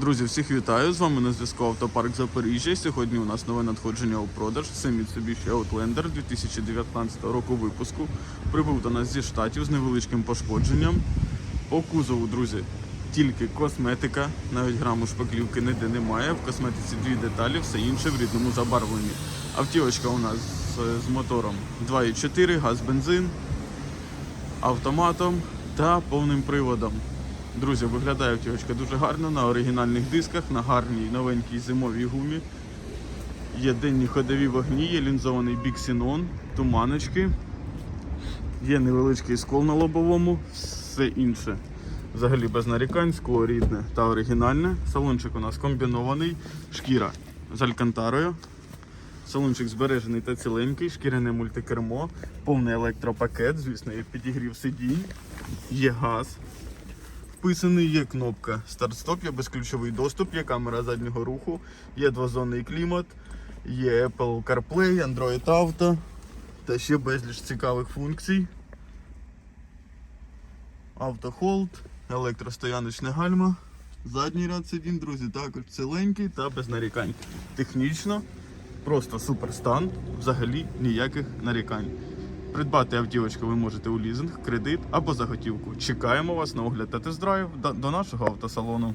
Друзі, всіх вітаю! З вами на зв'язку Автопарк Запоріжжя. Сьогодні у нас нове надходження у продаж. Це Mitsubishi Outlander 2019 року випуску. Прибув до нас зі штатів з невеличким пошкодженням. По кузову, друзі, тільки косметика, навіть граму шпаклівки ніде немає. В косметиці дві деталі, все інше в рідному забарвленні. Автівочка у нас з, мотором 2.4, газ бензин, автоматом та повним приводом. Друзі, виглядає автівочка дуже гарно на оригінальних дисках, на гарній новенькій зимовій гумі. Є денні ходові вогні, є лінзований біксінон, туманочки. Є невеличкий скол на лобовому, все інше. Взагалі без нарікань, скло рідне та оригінальне. Салончик у нас комбінований, шкіра з алькантарою. Салончик збережений та ціленький, шкіряне мультикермо, повний електропакет, звісно, є підігрів сидінь, є газ. Вписаний є кнопка старт-стоп, є безключовий доступ, є камера заднього руху, є двозонний клімат, є Apple CarPlay, Android Auto та ще безліч цікавих функцій. Автохолд, електростояночне гальма, задній ряд сидінь, друзі, також ціленький та без нарікань. Технічно, просто супер стан, взагалі ніяких нарікань. Придбати автівочку ви можете у лізинг, кредит або за готівку. Чекаємо вас на огляд та тест-драйв до нашого автосалону.